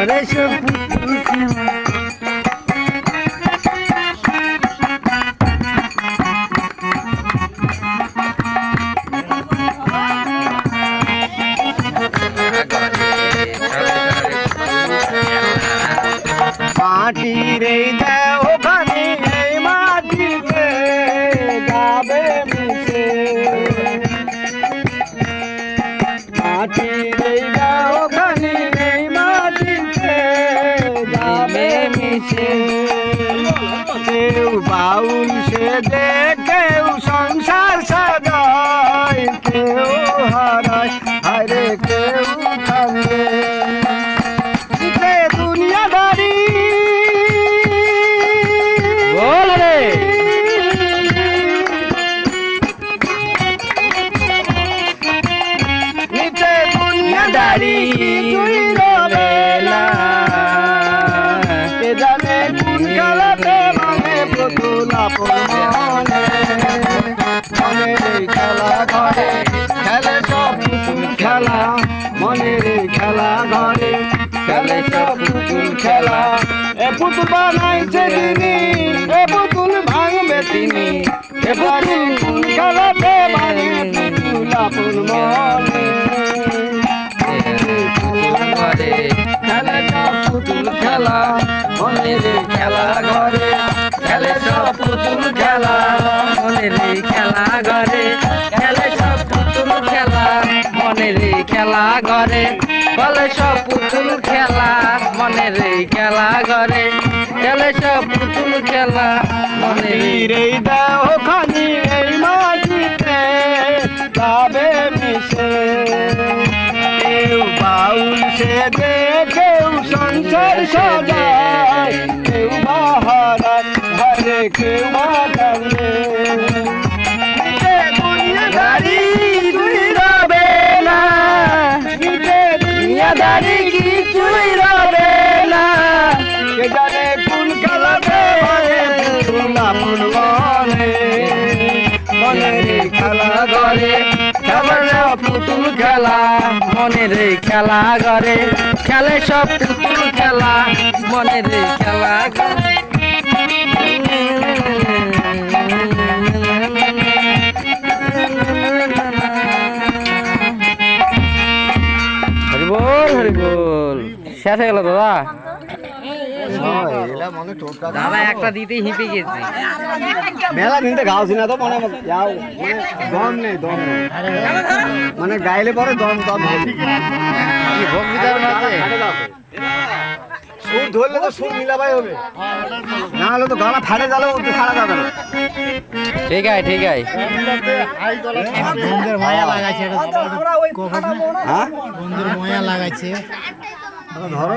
করে সব পুতুল যাবে মিশে কেউ বাউল সে পুতুল বানাইছে যিনি এ পুতুল ভাঙবে তিনি। এ পুতুল কোন খেলাতে মানে ঘরে খেলে সব পুতুল খেলা, মনের খেলা ঘরে। খেলে সব পুতুল খেলা, মনের খেলা ঘরে। খেলে সব পুতুল খেলা, মনের খেলা ঘরে। বলে সব পুতুল মনের এই খেলা ঘরে, খেলে সব পুতুল খেলা। মনের এই দেহ খানি এই মাটিতে যাবে মিশে। কেউ বাউল সে দে কেউ কেউ কেউ খেলা ঘরে, খেলার সব পুতুল খেলা, মনের খেলা ঘরে। খেলে সব পুতুল খেলা, মনের খেলা ঘরে। হরি বল হরি বল শেষ হয়ে গেল দাদা? দাদা একটা দিতেই হিপে গেছে। মেলা দিনতে না তো মানে যাও। মানে দম নেই দম নেই। মানে গাইলে পরে দম দম সুর ধরলে তো সুর মিলাবাই হবে। না হলে তো গলা ফাটে গেলে তো ছাড়া যাবে না। ঠিক আছে ঠিক আছে। বন্ধুর মায়া লাগাইছে হ্যাঁ বন্ধুর মায়া লাগাইছে। ধরো।